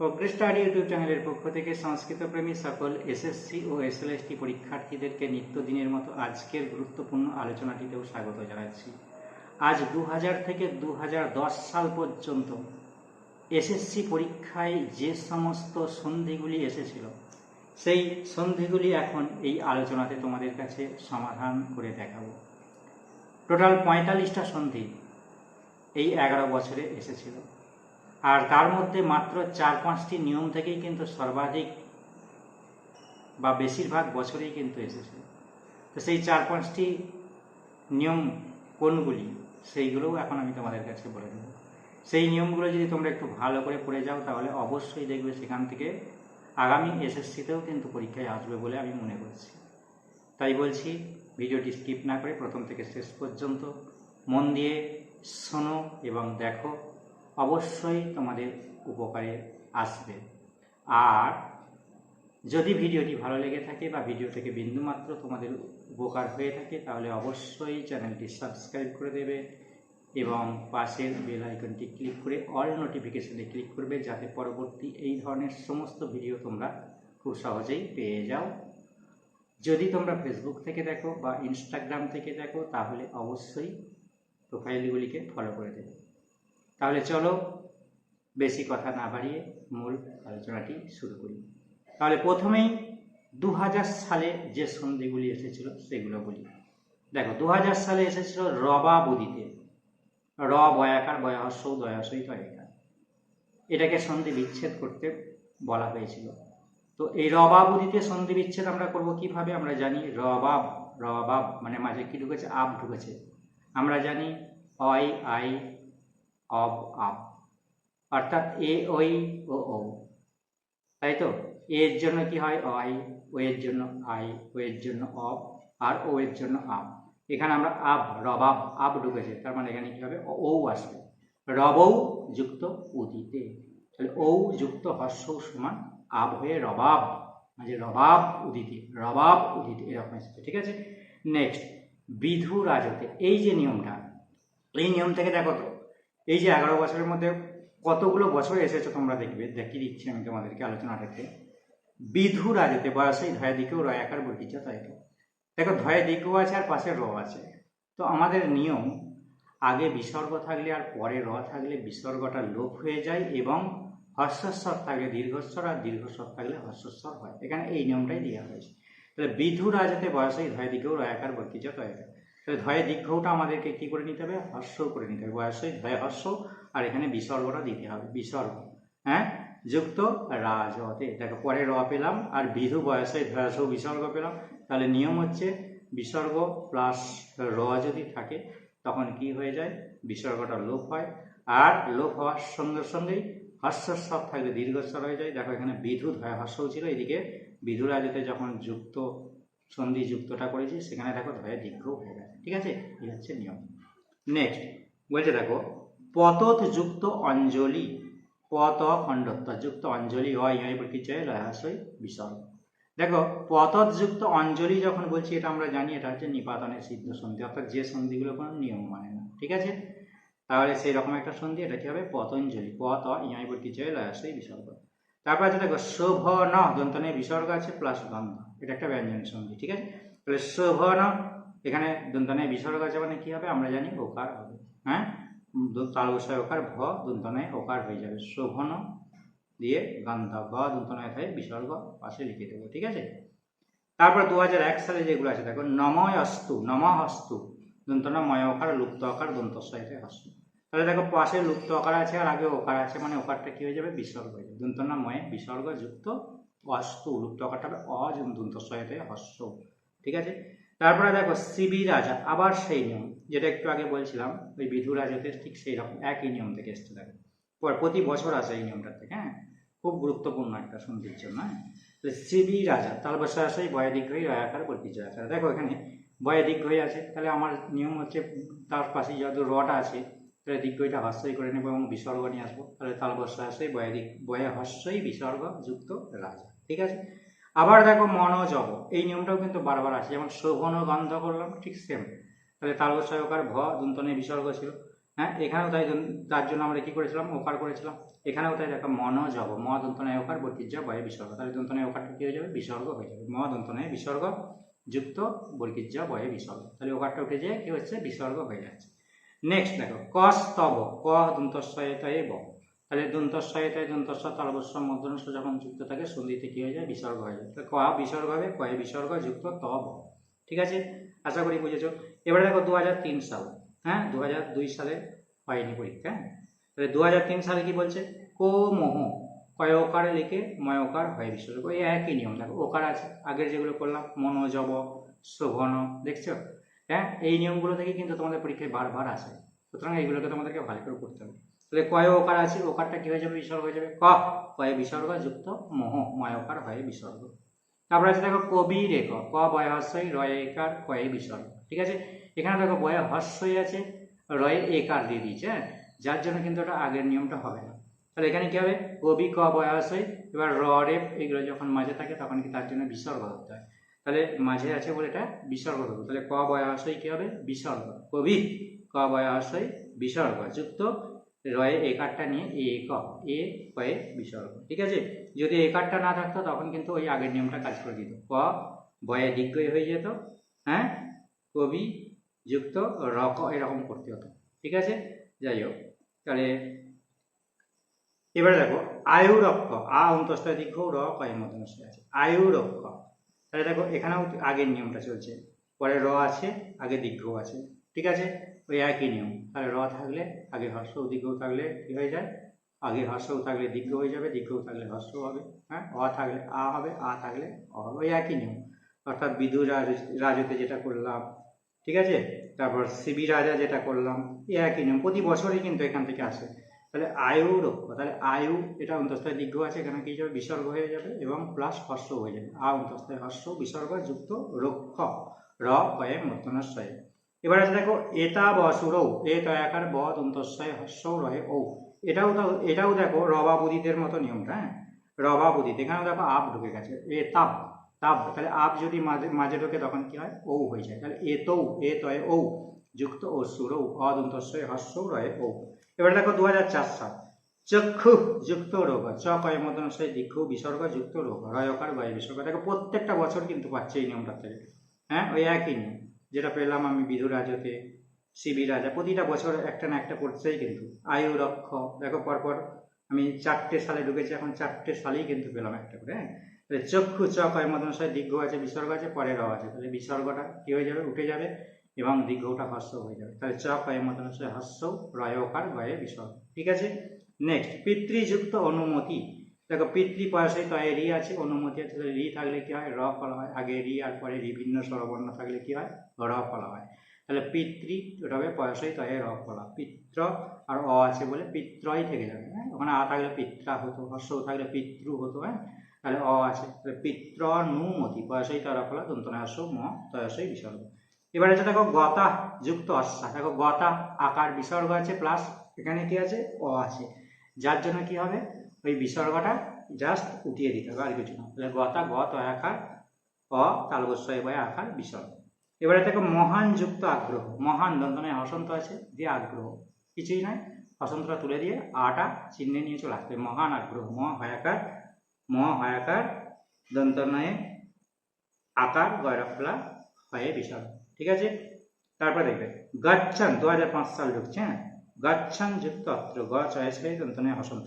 Progress YouTube চ্যানেলের পক্ষ থেকে সংস্কৃত প্রেমী সকল এসএসসি ও এসএলএসটি পরীক্ষার্থীদেরকে নিত্যদিনের মতো আজকের গুরুত্বপূর্ণ আলোচনাটিতেও স্বাগত জানাচ্ছি। আজ দু হাজার থেকে দু হাজার দশ সাল পর্যন্ত এসএসসি পরীক্ষায় যে সমস্ত সন্ধিগুলি এসেছিল, সেই সন্ধিগুলি এখন এই আলোচনাতে তোমাদের কাছে সমাধান করে দেখাবো। টোটাল পঁয়তাল্লিশটা সন্ধি এই এগারো বছরে এসেছিল। আর তার মধ্যে মাত্র চার পাঁচটি নিয়ম থেকেই কিন্তু সর্বাধিক বা বেশিরভাগ বছরেই কিন্তু এসেছে। তো সেই চার পাঁচটি নিয়ম কোনগুলি? সেইগুলোও এখন আমি তোমাদের কাছে বলে দেবো। সেই নিয়মগুলো যদি তোমরা একটু ভালো করে পড়ে যাও, তাহলে অবশ্যই দেখবে সেখান থেকে আগামী এসএসসিতেও কিন্তু পরীক্ষায় আসবে বলে আমি মনে করছি। তাই বলছি, ভিডিওটি স্কিপ না করে প্রথম থেকে শেষ পর্যন্ত মন দিয়ে শোনো এবং দেখো। অবশ্যই তোমাদের উপকারে আসবে। আর যদি ভিডিওটি ভালো লেগে থাকে বা ভিডিও থেকে বিন্দুমাত্র তোমাদের উপকার হয়ে থাকে, তাহলে অবশ্যই চ্যানেলটি সাবস্ক্রাইব করে দেবে এবং পাশের বেল আইকনটি ক্লিক করে অল নোটিফিকেশনে ক্লিক করবে, যাতে পরবর্তী এই ধরনের সমস্ত ভিডিও তোমরা খুব সহজেই পেয়ে যাও। যদি তোমরা ফেসবুক থেকে দেখো বা ইনস্টাগ্রাম থেকে দেখো, তাহলে অবশ্যই প্রোফাইলগুলিকে ফলো করে দেবে। তাহলে চলো বেশি কথা না বাড়িয়ে মূল আলোচনাটি শুরু করি। তাহলে প্রথমেই দু হাজার সালে যে সন্ধিগুলি এসেছিল সেগুলো বলি। দেখো দু হাজার সালে এসেছিল রবাবদিতে র বয়াকার বয়াহস্য দয়াশই তয়াকার এটাকে সন্ধি বিচ্ছেদ করতে বলা হয়েছিল। তো এই রবাবদিতে সন্ধি বিচ্ছেদ আমরা করব কীভাবে? আমরা জানি রবাব রবাব মানে মাঝে কি ঢুকেছে? আব ঢুকেছে। আমরা জানি অই আই অব আপ অর্থাৎ এ ওই ও ও তাই তো? এর জন্য কি হয়? অই ও এর জন্য আই ও এর জন্য অব আর ও এর জন্য আপ এখানে আমরা আব রবাব আব ঢুকেছে। তার মানে এখানে কি হবে? ও আসবে। রবৌ যুক্ত উদিতে। তাহলে ও যুক্ত হর্ষ সমান আব হয়ে রবাব। মানে রবাব উদিতে। রবাব উদিতে, এরকম এসেছে ঠিক আছে? নেক্সট বিধু রাজতে এই যে নিয়মটা, এই নিয়ম থেকে দেখো তো। এই যে এগারো বছরের মধ্যে কতগুলো বছর এসেছে তোমরা দেখবে? দেখিয়ে দিচ্ছি আমি তোমাদেরকে আলোচনাটাতে বিধু রাজতে বয়সে ধয়া দিকেও রয় আকার বর্তিছে তাই দেখো ধয়া দিকেও আছে আর পাশে র আছে। তো আমাদের নিয়ম, আগে বিসর্গ থাকলে আর পরে র থাকলে বিসর্গটা লোপ হয়ে যায় এবং হস্যস্বর থাকলে দীর্ঘস্বর আর দীর্ঘস্বর থাকলে হর্ষস্বর হয়। এখানে এই নিয়মটাই দেওয়া হয়েছে। তাহলে বিধু রাজাতে বয়সেই ধয় দিকেও রয়াকার বর্তিজ তাহলে ধয়ে দীর্ঘটা আমাদেরকে কি করে নিতে হবে? হর্ষ করে নিতে হবে। বয়সই ধয় হর্ষ, আর এখানে বিসর্গটা দিতে হবে। বিসর্গ হ্যাঁ? যুক্ত রাজ রাজতে। দেখো, পরে র পেলাম, আর বিধু বয়সে ধয়াস বিসর্গ পেলাম। তাহলে নিয়ম হচ্ছে বিসর্গ প্লাস র যদি থাকে, তখন কি হয়ে যায়? বিসর্গটা লোপ হয়। আর লোপ হওয়ার সঙ্গে সঙ্গেই হর্ষস্বর থাকলে দীর্ঘস্বর হয়ে যায়। দেখো, এখানে বিধু ধয়া হর্ষও ছিল। এদিকে বিধু রাজতে যখন যুক্ত সন্ধি যুক্তটা করেছি, সেখানে দেখো ধয়া দীর্ঘ হয়ে গেছে। ঠিক আছে? এই হচ্ছে নিয়ম। নেক্সট বলছে দেখো পতত যুক্ত অঞ্জলি পত খণ্ডত্ব যুক্ত অঞ্জলি ইহাই বিসর্গ দেখো পতত যুক্ত অঞ্জলি যখন বলছি, এটা আমরা জানি, এটা হচ্ছে নিপাতনের সিদ্ধ সন্ধি, অর্থাৎ যে সন্ধিগুলো কোনো নিয়ম মানে না, ঠিক আছে? তাহলে সেই রকম একটা সন্ধি, এটা কি হবে? পতঞ্জলি, পত, ইহাই প্রকৃচয় লয়াশয় বিসর্গ তারপর আছে দেখো, শোভ ন দন্তনে বিসর্গ আছে, প্লাস গন্ধ, এটা একটা ব্যঞ্জন সন্ধি, ঠিক আছে? তাহলে শোভ ন এখানে দন্তনায় বিসর্গ আছে মানে কি হবে? আমরা জানি ওকার হবে। হ্যাঁ? তাল বসায় ওকার, ভ দন্তনায় ওকার হয়ে যাবে। শোভন দিয়ে গন্ধ, ভ দন্তনায় থাকে বিসর্গ পাশে লিখে দেবো, ঠিক আছে? তারপর দু হাজার এক সালে যেগুলো আছে, দেখো নময় অস্তু নম হস্তু দন্তনা ময় ওকার লুপ্ত আকার দন্তস্বয়তে হস্তু। তাহলে দেখো, পাশে লুপ্ত আকার আছে আর আগে ওকার আছে মানে ওকারটা কি হয়ে যাবে? বিসর্গ হয়ে যাবে। দন্তনা বিসর্গ যুক্ত অস্তু, লুপ্ত আকারটা হবে অ দন্তস্বয়তে হস্য ঠিক আছে? তারপরে দেখো সিবি রাজা, আবার সেই নিয়ম, যেটা একটু আগে বলছিলাম, ওই বিধু রাজাতে ঠিক সেই রকম একই নিয়ম থেকে এসছে দেখো। প্রতি বছর আসে এই নিয়মটা থেকে হ্যাঁ? খুব গুরুত্বপূর্ণ একটা সন্ধির জন্য হ্যাঁ? সিবি রাজা তাল বসে আসে বয়াদিক হয়ে রয়াকার বর্তিজ আকার দেখো এখানে বয়াদিক হয়ে আছে, তাহলে আমার নিয়ম হচ্ছে তার পাশে যত রটা আছে, তাহলে দিগ্গইটা হস্যই করে নেব এবং বিসর্গ নিয়ে আসব। তাহলে তাল বসে আসে বয়াদিক বয়া হস্যই বিসর্গ যুক্ত রাজা, ঠিক আছে? আবার দেখো মনোজব এই নিয়মটাও কিন্তু বারবার আসে। যেমন শোভন গন্ধ করলাম, ঠিক সেম তাহলে তালবসায়কার ভ, দন্তনে বিসর্গ ছিল। হ্যাঁ এখানেও তাই তার জন্য আমরা কি করেছিলাম? ওকার করেছিলাম। এখানেও তাই দেখো মন জব ম দন্তনায় ওকার বর্গীজ বয়ে বিসর্গ। তাহলে দন্তনায় ওকারটা কি হয়ে যাবে? বিসর্গ হয়ে যাবে। ম দন্তনায় বিসর্গ, যুক্ত বর্গীজ বয়ে বিসর্গ। তাহলে ওকারটা উঠে যেয়ে কি হচ্ছে? বিসর্গ হয়ে যাচ্ছে। নেক্সট দেখো কস তব ক দন্তস্বয়তায় ব তাহলে দন্তস্বয়তায় দন্তস্ব তালবস্ব মধ্যনস্ব যখন যুক্ত থাকে, সন্ধিতে কি হয়ে যায়? বিসর্গ হয়ে যায়। ক বিসর্গ হবে কয়ে বিসর্গ যুক্ত তব ঠিক আছে? আশা করি বুঝেছ। এবারে দেখো দু হাজার তিন সাল। হ্যাঁ? দু সালে হয়নি পরীক্ষা হ্যাঁ? তাহলে দু হাজার তিন সালে কি বলছে? কো মোহ। কয়কারে লিখে ময়কার হয় বিসর্গ। ওই একই নিয়ম। দেখো, ওকার আছে। আগের যেগুলো করলাম মনোজব, শোভন, দেখছ? হ্যাঁ? এই নিয়মগুলো থেকে কিন্তু তোমাদের পরীক্ষায় বারবার আসে। সুতরাং এইগুলোকে তোমাদেরকে ভালো করে করতে হবে। তাহলে কয় ওকার আছে? ওকারটা কি হয়ে যাবে? বিসর্গ হয়ে যাবে। ক? কয়ে বিসর্গ যুক্ত মোহ। ময়কার হয় বিসর্গ। তারপরে আছে দেখো কবি রেখ। ক বয় হস্যই রয় একার কয়ে বিসর্গ। ঠিক আছে? এখানে দেখো বয়ে হস্যই আছে, রয়ে একার দিয়ে দিয়েছে হ্যাঁ? যার জন্য কিন্তু ওটা আগের নিয়মটা হবে না। তাহলে এখানে কি হবে? কবি ক বয় হস্যই এবার র রেপ এগুলো যখন মাঝে থাকে তখন কি তার জন্য বিসর্গ ধরতে হয়? তাহলে মাঝে আছে বলে এটা বিসর্গ ধরবো। তাহলে ক বয় হস্যই কি হবে? বিসর্গ। কবি ক বয় হস্যই বিসর্গ যুক্ত রয়ে একারটা নিয়ে এ ক এ কয়ে বিসর্গ। ঠিক আছে? যদি এই কার্ডটা না থাকতো, তখন কিন্তু ওই আগের নিয়মটা কাজ করে দিত। ক বয়ে দিগ্গই হয়ে যেত হ্যাঁ? কবি যুক্ত রক, এরকম করতে হতো। ঠিক আছে? যাই হোক, তাহলে এবারে দেখো আয়ু রক্ষ আ অন্তস্থ দীর্ঘ র কয়ের মতন আছে। আয়ু রক্ষ তাহলে দেখো, এখানেও আগের নিয়মটা চলছে। পরে র আছে, আগে দীর্ঘ আছে। ঠিক আছে? ওই একই নিয়ম? তাহলে র থাকলে আগে হর্ষ দীর্ঘ থাকলে কি হয়ে যায়? আগে হর্ষও থাকলে দীর্ঘ হয়ে যাবে দীর্ঘও থাকলে হর্ষ হবে হ্যাঁ? অ থাকলে আ হবে, আ থাকলে অ হবে, ওই একই নিয়ম। অর্থাৎ রাজ রাজতে যেটা করলাম, ঠিক আছে? তারপর সিবি রাজা যেটা করলাম এই একই নিয়ম। প্রতি বছরই কিন্তু এখান থেকে আসে। তাহলে আয়ু রক্ষ তাহলে আয়ু, এটা অন্তস্থায় দীর্ঘ আছে, এখানে কি যাবে? বিসর্গ হয়ে যাবে এবং প্লাস হর্ষ হয়ে যাবে। আ অন্তস্থায় হর্ষ, বিসর্গ, যুক্ত রক্ষ, র, কয়ে মূর্ধনস্বয়ে এবার আছে দেখো এতা বসুরৌ এ তয়াকার ব দন্তস্বয় রহে ও এটাও এটাও দেখো, রবাবুদিদের মতো নিয়মটা হ্যাঁ? রবাবুদিত, এখানেও দেখো আপ ঢুকে গেছে, এ তাপ তাপ তাহলে আপ যদি মাঝে মাঝে ঢোকে তখন কি হয়? ও হয়ে যায়। তাহলে এ তৌ, এ তয় ও যুক্ত ও সুরৌ অদন্তস্বয় হর্ষৌ রয়ে ও এবার দেখো দু হাজার চার সাল, চক্ষু যুক্ত রোগ, চ কয় মদনশয় দীক্ষু বিসর্গ যুক্ত রোগ, রয়কার বায়ু বিসর্গ। দেখো প্রত্যেকটা বছর কিন্তু পাচ্ছে এই নিয়মটা থেকে হ্যাঁ? ওই একই নিয়ম। যেটা পেলাম আমি বিধু রাজতে শিবি রাজা, প্রতিটা বছর একটা না একটা পড়ছেই কিন্তু। আয়ু রক্ষ, দেখো পরপর আমি চারটে সালে ঢুকেছি, এখন চারটে সালেই কিন্তু পেলাম একটা করে হ্যাঁ? তাহলে চক্ষু চ কয় মদনশয় দীর্ঘ আছে, বিসর্গ আছে পরে র আছে। তাহলে বিসর্গটা কি হয়ে যাবে? উঠে যাবে এবং দীর্ঘটা হস্য হয়ে যাবে। তাহলে চ কয় মদনশয় হস্য রয়কার গয়ে বিসর্গ। ঠিক আছে? নেক্সট পিতৃযুক্ত অনুমতি। দেখো পিতৃ পয়সে তয়ে রি আছে, অনুমতি আছে রি থাকলে কি হয়? র ফলা হয়। আগে রি আর পরে রি, ভিন্ন স্বরবর্ণ থাকলে কি হয়? র ফলা হয়। তাহলে পিতৃ হবে পয়সই তয়ে র ফলা। পিত্র আর অ আছে বলে পিত্রই থেকে যাবে হ্যাঁ? ওখানে আ থাকলে পিত্রা হতো, হর্ষ থাকলে পিতৃ হতো হ্যাঁ? তাহলে অ আছে। তাহলে পিত্র নুমতি পয়সই তয় র ফলা, দন্তনা হর্ষ, ম, তয়সই বিসর্গ। এবার আছে দেখো, গতা যুক্ত অশ্বা। দেখো, গতা, আকার, বিসর্গ আছে প্লাস এখানে কি আছে? অ আছে। যার জন্য কি হবে? ওই বিসর্গটা জাস্ট উঠিয়ে দিতে হবে আর কিছু না। তাহলে গতা, গত আকার অ তালবস্বয় বয় আকার বিসর্গ। এবারে দেখো মহান যুক্ত আগ্রহ। মহান দন্তনায় হসন্ত আছে দিয়ে আগ্রহ। কিছুই নয় হসন্তটা তুলে দিয়ে আটা চিহ্নে নিয়ে চলে আসবে। মহান আগ্রহ। ম হয়াকার ম হয়াকার দন্তনয়ে আকার গয়রফলা হয়ে বিসর্গ। ঠিক আছে? তারপর দেখবে, গাচ্ছান দু হাজার পাঁচ সাল ঢুকছে হ্যাঁ? গাচ্ছান যুক্ত অত্র, গ চয়েছে দন্তনায় হসন্ত।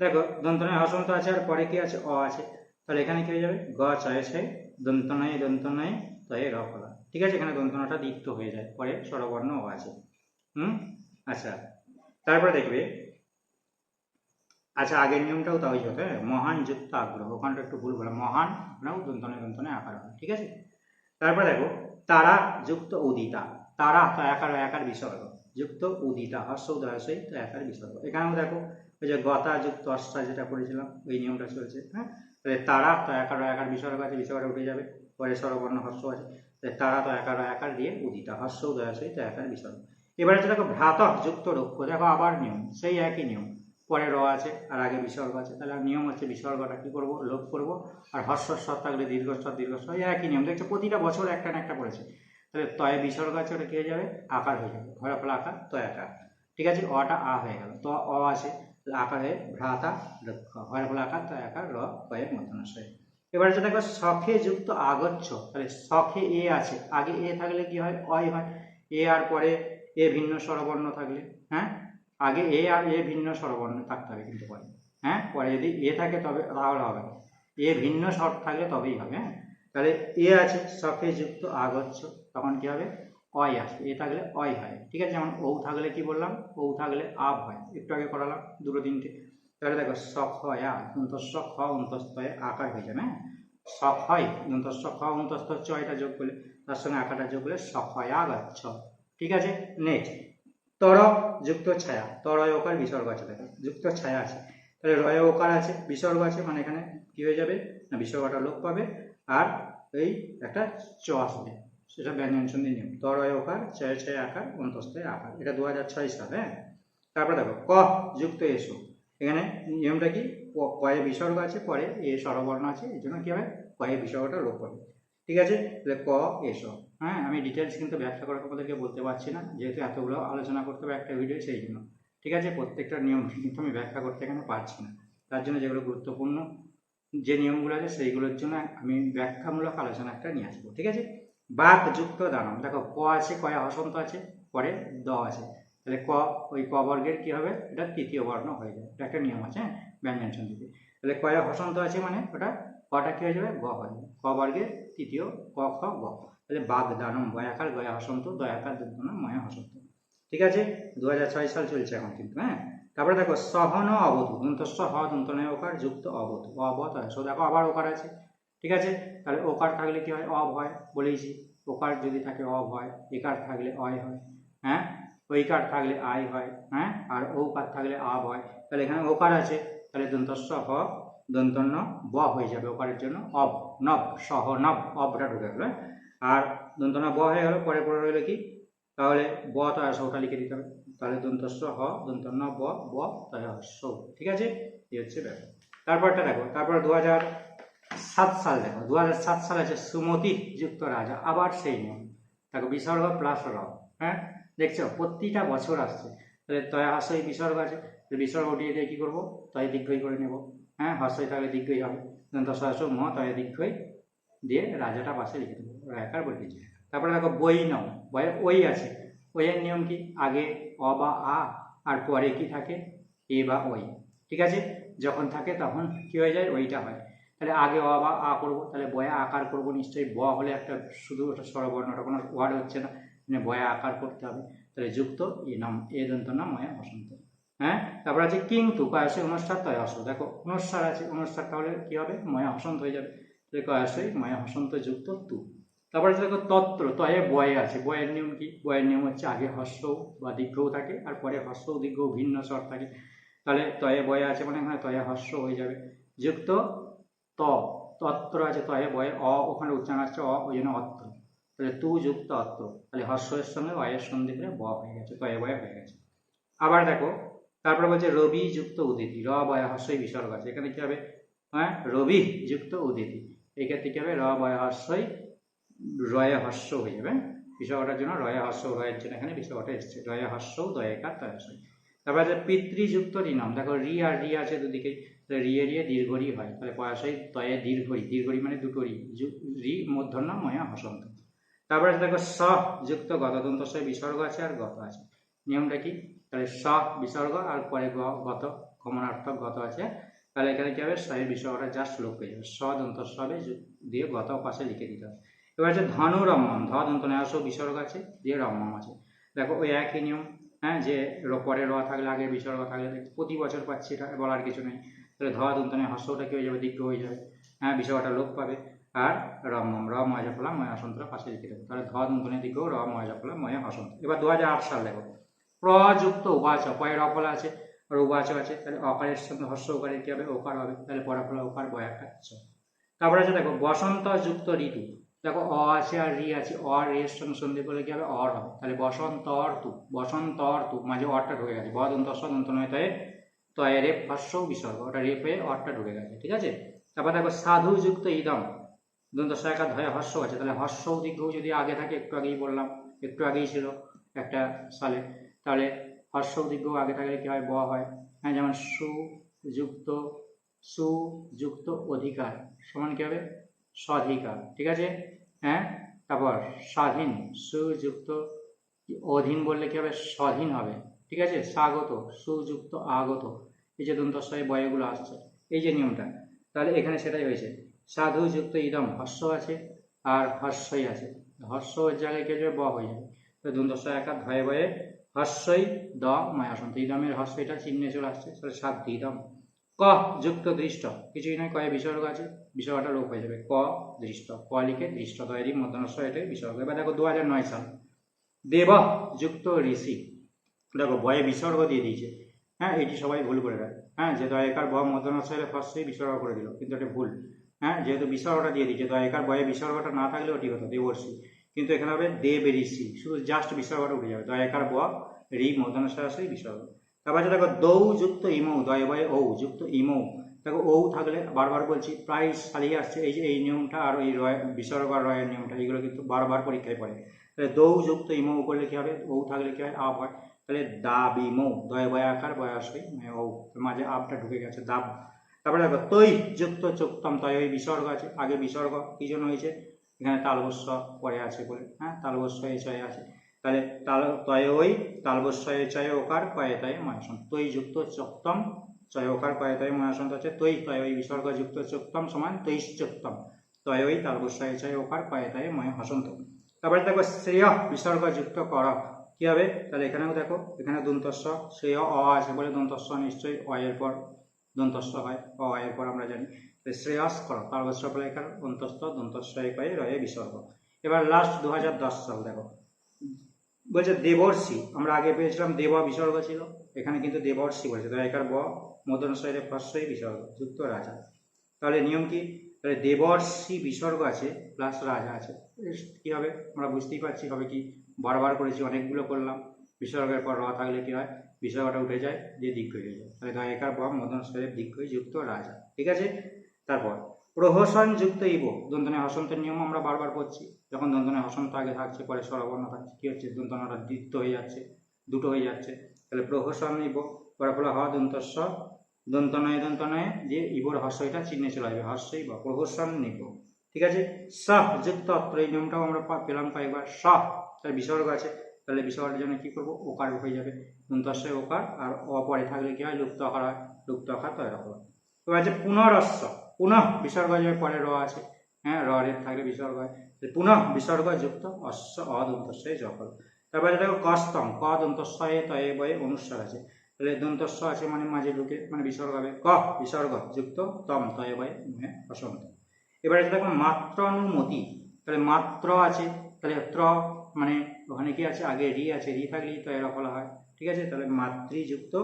দেখো, দন্তনায় হসন্ত আছে, আর পরে কি আছে? অ আছে। তাহলে এখানে কি হয়ে যাবে? গ চয়েছে দন্তনায় দন্তনায় তয়ে র ফলা। ঠিক আছে? এখানে দন্তনাটা দীপ্ত হয়ে যায়। পরে স্বরবর্ণ ও আছে। হুম? আচ্ছা। তারপরে দেখবে আচ্ছা আগের নিয়মটাও তাই হতো মহান যুক্ত আগ্রহ। ওখানটা একটু ভুল বলা মহান আপনাও দন্তনে দন্তনে আকার হয় ঠিক আছে? তারপরে দেখো, তারা যুক্ত উদিতা। তারা তো একার একার বিসর্গ। যুক্ত উদিতা। হর্ষ উদয়সই তো একার বিসর্গ। এখানেও দেখো ওই যে গতা যুক্ত অষ্টা যেটা করেছিলাম, ওই নিয়মটা চলছে হ্যাঁ? তারা তো একার একার বিসর্গ আছে বিসর্গটা উঠে যাবে, পরে স্বরবর্ণ হর্ষ আছে তারা তো একার একার দিয়ে উদিতা হর্ষ উদয়সই তো একার বিসর্গ এবারে দেখো ভ্রাতক যুক্ত রক্ষ দেখো আবার নিয়ম, সেই একই নিয়ম, পরে র আছে আর আগে বিসর্গ আছে, তাহলে নিয়ম হচ্ছে বিসর্গটা কী করব, লোপ করব, আর হর্ষস্বর থাকলে দীর্ঘস্বর দীর্ঘস্বর এই একই নিয়ম, দেখছ প্রতিটা বছর একটা না একটা পড়েছে তাহলে তয়ে বিসর্গ আছে ওটা কি হয়ে যাবে? আকার হয়ে যাবে ঘরে ফেলা আকার তয় আকার, ঠিক আছে? অটা আ হয়ে গেল, তো অ আছে আকার ভ্রাতা লক্ষ হয় ফলে আকার তো আকার র কয়েক মতনশয় এবার যেটা দেখো শখে যুক্ত আগচ্ছ। তাহলে শখে এ আছে। আগে এ থাকলে কি হয়? অয় হয়। এ আর পরে এ ভিন্ন স্বরবর্ণ থাকলে হ্যাঁ? আগে এ আর এ ভিন্ন স্বরবর্ণ থাকতে হবে কিন্তু পরে হ্যাঁ? পরে যদি এ থাকে তবে তাহলে হবে এ ভিন্ন স্বর থাকলে তবেই হবে হ্যাঁ? তাহলে এ আছে শখে যুক্ত আগচ্ছ। তখন কি হবে? অয় আসবে এ থাকলে অয় হয়। ঠিক আছে? যেমন ও থাকলে কি বললাম? ও থাকলে আব হয়। একটু আগে করালাম দুটো তিনটে। তাহলে দেখো শখ হয় আ অন্তঃস্ব খ অন্তস্তয়ে আকার হয়ে যাবে হ্যাঁ? শখ হয় অন্তঃস্ব খ অন্তস্থ চয়টা যোগ করলে, তার সঙ্গে আকারটা যোগ করলে শখ হয় আগাচ্ছ ঠিক আছে? নেক্সট, তর যুক্ত ছায়া। তরয় ওকার, বিসর্গ আছে, দেখো। যুক্ত ছায়া আছে। তাহলে রয় ওকার আছে, বিসর্গ আছে মানে এখানে কি হয়ে যাবে? না, বিসর্গটা লোক পাবে। আর এই একটা চ আসবে। সেটা ব্যঞ্জন সন্ধি নিয়ম। তরয় ওকার, ছয় ছয় আকার অন্তস্থয় আকার। এটা দু হাজার ছয় সাল হ্যাঁ? তারপরে দেখো, ক, যুক্ত এসো। এখানে নিয়মটা কি? কয়ে বিসর্গ আছে, পরে এ স্বরবর্ণ আছে এই জন্য কী হবে কয়ে বিসর্গটা লোপ পাবে ঠিক আছে? তাহলে ক, এসো। হ্যাঁ? আমি ডিটেলস কিন্তু ব্যাখ্যা করে তোমাদেরকে বলতে পারছি না, যেহেতু এতগুলো আলোচনা করতে হবে একটা ভিডিও সেই জন্য। ঠিক আছে? প্রত্যেকটা নিয়ম কিন্তু আমি ব্যাখ্যা করতে এখানে পারছি না। তার জন্য যেগুলো গুরুত্বপূর্ণ, যে নিয়মগুলো আছে, সেইগুলোর জন্য আমি ব্যাখ্যামূলক আলোচনা একটা নিয়ে আসব। ঠিক আছে? বাক যুক্ত দানম দেখো, ক আছে, কয়া হসন্ত আছে, পরে দ আছে। তাহলে ক, ওই ক বর্গের কি হবে? এটা তৃতীয় বর্ণ হয়ে যাবে। এটা একটা নিয়ম আছে হ্যাঁ? ব্যঞ্জন সন্ধিতে তাহলে কয়া হসন্ত আছে মানে? ওটা কটা কি হয়ে যাবে? গ হয়ে যাবে। ক বর্গের তৃতীয়, ক, খ, গ। তাহলে বাঘ দানম গয়াকার গয়া হসন্ত দয়াকার দুর্গনা ময়া হসন্ত ঠিক আছে? দু হাজার ছয় সাল চলছে এখন কিন্তু হ্যাঁ? তারপরে দেখো, সহন অবধু দন্তস্ব হ দন্তনয় ওকার যুক্ত অবধু। অবধ সো দেখো, আবার ওকার আছে। ঠিক আছে? তাহলে ওকার থাকলে কি হয়? অব হয় বলেইছি ওকার যদি থাকে অব হয় একার থাকলে অয় হয়। হ্যাঁ? ঐকার থাকলে আই হয়। হ্যাঁ? আর ঔকার থাকলে আব হয় তাহলে এখানে ওকার আছে। তাহলে দন্তস্ব হ, দন্তন্য ব হয়ে যাবে ওকারের জন্য। অব, নব সহ নব অবটা ঢুকে গেল হ্যাঁ? আর দন্তন্য ব হয়ে গেল, পরে পরে রইল কি? তাহলে ব তো আর সৌটা লিখে দিতে হবে। তাহলে দন্তস্ব হ, দন্তন্য ব ব তয় সৌ ঠিক আছে? এই হচ্ছে ব্যাপার। তারপরটা দেখো। তারপর দু হাজার সাত সাল দেখো দু হাজার সাত সাল আছে সুমতি যুক্ত রাজা আবার সেই নিয়ম দেখো, বিসর্গ প্লাস র। হ্যাঁ? দেখছ? প্রতিটা বছর আসছে। তাহলে তয় হাস্যই বিসর্গ আছে। বিসর্গ উঠিয়ে দিয়ে কী করব? তয় দীর্ঘই করে নেব। হ্যাঁ? হাস্যই তাহলে দীর্ঘই হবে। দশ ম তয় দীর্ঘই দিয়ে রাজাটা পাশে লিখে দেবো। রায়কার বলে তারপরে দেখো, বই নাও। বইয়ে ওই আছে। ওইয়ের নিয়ম কি? আগে অ বা আ আর পরে কি থাকে? এ বা ওই ঠিক আছে? যখন থাকে তখন কি হয়ে যায়? ওইটা হয়। তাহলে আগে অ বা আ করব, তাহলে বয়া আকার করব, নিশ্চয়ই ব হলে একটা শুধু ওটা স্বরবর্ণ ওটা কোনো ওয়ার্ড হচ্ছে না। মানে বয়া আকার করতে হবে। তাহলে যুক্ত এ নাম, এ দন্ত নাম ময়া বসন্ত। হ্যাঁ? তারপর আছে কিন্তু কয়াশয় অনুষ্ঠার তয় হস দেখো অনুষ্ঠার আছে অনুষ্ঠার তাহলে কী হবে? ময়া হসন্ত হয়ে যাবে। তাহলে কয়াশয় ময়া হসন্ত যুক্ত তু। তারপরে দেখো তত্র, তয়ে বয়ে আছে। বয়ের নিয়ম কি? বয়ের নিয়ম হচ্ছে আগে হস্য বা দীর্ঘও থাকে, আর পরে হস্য দীর্ঘ ভিন্ন স্বর থাকে। তাহলে তয়ে বয়ে আছে মানে এখানে তয়ে হস্য হয়ে যাবে। যুক্ত তত্র আছে তয়ে বয়ে অ, ওখানে উচ্চারণ আসছে অ, ওই জন্য অত্র। তাহলে তু যুক্ত অত্র। তাহলে হস্যের সঙ্গে অয়ের সন্ধি করে ব হয়ে গেছে তয়ে বয়ে হয়ে গেছে। আবার দেখো, তারপরে বলছে রবি যুক্ত উদিতি। র বয় হস্যই বিসর্গ আছে এখানে কি হবে? হ্যাঁ রবি যুক্ত উদিতি। এক্ষেত্রে কি হবে? র বয় হস্যই রয়ে হস্য হয়ে যাবে। বিসর্গটার জন্য রয়ে হস্য রয়ের জন্য এখানে বিসর্গটা এসছে। রয়ে হস্য দয়েকার তয়সই তারপরে আছে পিতৃযুক্ত ঋণম। দেখো রি আর রি আছে তাহলে রিয়ে রিয়ে দীর্ঘ রি হয়। তাহলে পয়াশই তয়ে দীর্ঘই দীর্ঘরি মানে দুটো রি। রি মূর্ধন্য ময়া, হসন্ত। তারপরে আছে দেখো স যুক্ত গতদন্ত সে বিসর্গ আছে আর গত আছে। নিয়মটা কি? তাহলে স বিসর্গ আর পরে গত কমনার্থক গত আছে। তাহলে এখানে কি হবে? সয়ের বিসর্গটা জাস্ট লোক পেয়ে যাবে। স দন্ত সবে দিয়ে গত পাশে লিখে দিতে হবে। এবার আছে ধনু রম্যম ধ, দন্ত নেওয়াশ বিসর্গ আছে, দিয়ে রম্যম আছে। দেখো ওই একই নিয়ম হ্যাঁ? যে পরে র থাকলে আগে বিসর্গ থাকলে, প্রতি বছর পাচ্ছি এটা, বলার কিছু নেই। তাহলে ধ দন্তনে হস্যটা কি হয়ে যাবে? দীর্ঘ হয়ে যাবে। হ্যাঁ বিসর্গটা লোপ পাবে। আর রম্যম র ময়া ফলা ময়া হসন্তরা পাশে লিখে দেবো তাহলে ধ দন্তনের দিকেও র ময়া ফলা ময়, হসন্ত। এবার দু হাজার আট সাল দেখো। প্রযুক্ত উবাচ পয়ের অফলা আছে, আর উবাচ আছে। তাহলে অকারের সঙ্গে হস্য ওকারের কি হবে? ওকার হবে। তাহলে পরাফলা ওকার বয়া খাচ্ছ তারপরে আছে দেখো, বসন্ত যুক্ত ঋতু। দেখো, অ আছে আর রি আছে। অ আর রের সঙ্গে সন্ধি করলে কি হবে? অর হবে তাহলে বসন্ত অর্তু বসন্ত অর্তু মাঝে অরটা ঢুকে গেছে। ব, দন্ত, স নয় তয়ে তয়ে রেপ হস্য বিসর্গ, ওটা রেপ অরটা ঢুকে গেছে, ঠিক আছে? তারপর দেখো সাধু যুক্ত ইদম দন্ত সহায়কা ধয়ে হস্য আছে, তাহলে হস্য দীর্ঘ যদি আগে থাকে, একটু আগেই বললাম, একটু আগেই ছিল একটা সালে, তাহলে হর্ষ দীর্ঘ আগে থাকলে কি হয়? ব হয়। হ্যাঁ যেমন সুযুক্ত সুযুক্ত অধিকার, সমান কি হবে? স্বাধিকার, ঠিক আছে? হ্যাঁ তারপর স্বাধীন, সুযুক্ত অধীন বললে কি হবে? স্বাধীন হবে, ঠিক আছে? স্বাগত, সুযুক্ত আগত। এই যে দন্তস্বয় বয়গুলো আসছে। এই যে নিয়মটা, তাহলে এখানে সেটাই হয়েছে। সাধু যুক্ত ইদম হর্ষ আছে আর হর্ষই আছে। হর্ষ জায়গায় যাবে? ব হয়ে যাবে। তো দন্তস্বয় একা ভয়ে ভয়ে হর্ষই দ মায়াসন্ত ইদমের হর্ষইটা চিহ্নে চলে আসছে তাহলে সাত ইদম। ক, যুক্ত দৃষ্ট। কিছুই নয়, কয়ে বিসর্গ আছে। বিসর্গটা লোপ হয়ে যাবে। ক, দৃষ্ট। ক লিখে দৃষ্ট তৈরি মধ্যনস্ব এটাই বিসর্গ। এবার দেখো দু হাজার নয় সাল। দেব যুক্ত ঋষি। দেখো বয়ে বিসর্গ দিয়ে দিয়েছে। হ্যাঁ এটি সবাই ভুল করে দেয়। হ্যাঁ যে দয়কার ব মধ্যনস্বরে ফার্স্টেই বিসর্গ করে দিল, কিন্তু এটা ভুল। হ্যাঁ যেহেতু বিসর্গটা দিয়ে দিয়েছে দয়কার বয়ে বিসর্গটা না থাকলে ওটি হতো, দেবর্ষি। কিন্তু এখানে হবে দেব ঋষি শুধু জাস্ট বিসর্গটা উঠে যাবে দয়কার ব রি মধ্যনস্বরে বিসর্গ তারপর আছে দেখো, দৌ যুক্ত ইমৌ, দয় বয়ে ঔ, যুক্ত ইমৌ। দেখো, ঔ থাকলে বারবার বলছি, প্রায় সালিয়ে আসছে, এই যে এই নিয়মটা আর এই রয় বিসর্গ আর রয়ের নিয়মটা এইগুলো কিন্তু বারবার পরীক্ষায় পড়ে। তাহলে দৌ যুক্ত ইমৌ করলে কি হবে? ঔ থাকলে কি হয়? আপ হয়। তাহলে দা বিমৌ দয় বয় আকার বয়াসই ঔ মাঝে আপটা ঢুকে গেছে দাব তারপরে দেখো, তৈ, যুক্ত চোক্তম, তয় ওই বিসর্গ আছে, আগে বিসর্গ, কি জন্য হয়েছে? এখানে তালবস্য পরে আছে বলে হ্যাঁ তালবস্য এই ছয় আছে। তাহলে তাল, তয় ওই, তালবস্যয়ে চয় ওকার কয়েতায় ময়াসন তৈ, যুক্ত চোক্তম চয় ওকার কয়েতায় ময়াসন আছে, তৈ, তয় ওই বিসর্গ, যুক্ত চোক্তম সমান তৈশ্চোক্তম তয় ওই, তালবস্যয়ে চয় ওকার কয়েতায় ময় হসন্ত তারপরে দেখো, শ্রেয়, বিসর্গ, যুক্ত কর কি হবে? তাহলে এখানেও দেখো, এখানে দন্তস্ব শ্রেয় অ আছে বলে দন্তস্ব নিশ্চয়ই অ এর পর দন্তস্ব হয়, অ এর পর আমরা জানি। তাহলে শ্রেয়স কর তালবস্য ফলাইকার দন্তস্থ দন্তস্ব কয়ে রয়ে বিসর্গ। এবার লাস্ট দু হাজার দশ সাল দেখো। বলছে দেবর্ষি, আমরা আগে পেয়েছিলাম দেব বিসর্গ ছিল, এখানে কিন্তু দেবর্ষি বলছে দয়াকার ব, মদন শৈরে ফার্স্টই বিসর্গ, যুক্ত রাজা। তাহলে নিয়ম কি? তাহলে দেবর্ষি বিসর্গ আছে প্লাস রাজা আছে। কি হবে? আমরা বুঝতেই পারছি, হবে কি? বারবার করেছি, অনেকগুলো করলাম। বিসর্গের পর র থাকলে কি হয়? বিসর্গটা উঠে যায় দিয়ে দিক হয়ে যায়। তাহলে দয়াকার ব মদন শৈরের দিক যুক্ত রাজা। ঠিক আছে? তারপর, প্রহসন যুক্ত ইব। দন্তনে হসন্তের নিয়ম আমরা বারবার করছি। যখন দন্তনে হসন্ত আগে থাকছে, পরে স্বরবর্ণ থাকছে, কি হচ্ছে? দন্তনটা দ্বিত্ব হয়ে যাচ্ছে, দুটো হয়ে যাচ্ছে। তাহলে প্রহসন ইব পরে ফলে হ দন্তস্ব, দন্তনয় দন্তনয়ে যে ইবর হর্ষইটা চিহ্নে চলে আসবে। হর্ষই বা প্রহসন নিব ঠিক আছে? সাহ, যুক্ত অত্র, এই নিয়মটাও আমরা পেলাম কয়েকবার। সাহ। তার বিসর্গ আছে তাহলে বিসর্গের জন্য কি করব? ওকার হয়ে যাবে। দন্তস্বয় ওকার আর অপরে থাকলে কি হয়? লুপ্ত আকার হয়। লুপ্ত আকার তৈরি হবে। এবার আছে পুনরস্ব, পুনঃ বিসর্গ যাবে পরে র আছে। হ্যাঁ র থাকলে বিসর্গ হয় তাহলে পুনঃ বিসর্গ যুক্ত অশ্ব অদন্তস্বয়ে জকল তারপরে দেখো কস্তম, ক দন্তস্বয়ে তয়ে বয়ে অনুস্বার আছে। তাহলে দন্তস্ব আছে মানে মাঝে ঢুকে মানে বিসর্গ হবে ক বিসর্গ যুক্ত তম তয়ে বয়ে মুহে অসন্ত এবারে দেখো মাত্রানুমতি। তাহলে মাত্র আছে, তাহলে ত্র মানে ওখানে কি আছে? আগে রি আছে। রি থাকলেই তো এরা বলা হয়। ঠিক আছে? তাহলে মাতৃযুক্ত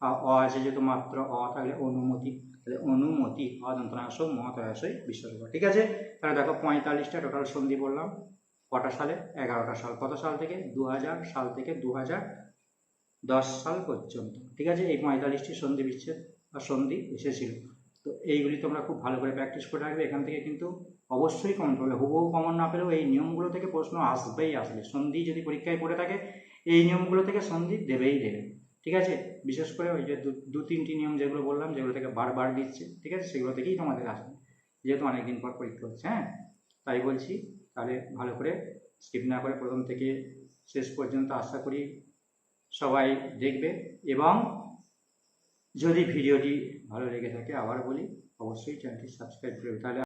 অ আছে যেহেতু মাত্র অ থাকলে অনুমতি। তাহলে অনুমতি অদন্তনাশ মহাতয়াশয় বিসর্গ ঠিক আছে? তাহলে দেখো পঁয়তাল্লিশটা টোটাল সন্ধি বললাম। কটা সালে? এগারোটা সাল। কত সাল থেকে? দু হাজার সাল থেকে দু দশ সাল পর্যন্ত। ঠিক আছে? এই পঁয়তাল্লিশটি সন্ধি বিচ্ছেদ, বা সন্ধি এসেছিল। তো এইগুলি তোমরা খুব ভালো করে প্র্যাকটিস করে রাখবে। এখান থেকে কিন্তু অবশ্যই কমন পাবে হুবহু কমন না পেলেও এই নিয়মগুলো থেকে প্রশ্ন আসবেই আসবে। সন্ধি যদি পরীক্ষায় পড়ে থাকে, এই নিয়মগুলো থেকে সন্ধি দেবেই দেবে। ঠিক আছে? বিশেষ করে ওই যে দু- তিনটি নিয়ম যেগুলো বললাম, যেগুলো থেকে বারবার দিচ্ছে, ঠিক আছে? সেগুলো থেকেই তোমাদের আসবে। যেহেতু অনেকদিন পর পরীক্ষা হচ্ছে হ্যাঁ? তাই বলছি, তাহলে ভালো করে স্কিপ না করে প্রথম থেকে শেষ পর্যন্ত আশা করি সবাই দেখবে এবং যদি ভিডিওটি ভালো লেগে থাকে আবার বলি অবশ্যই চ্যানেলটি সাবস্ক্রাইব করবে। তাহলে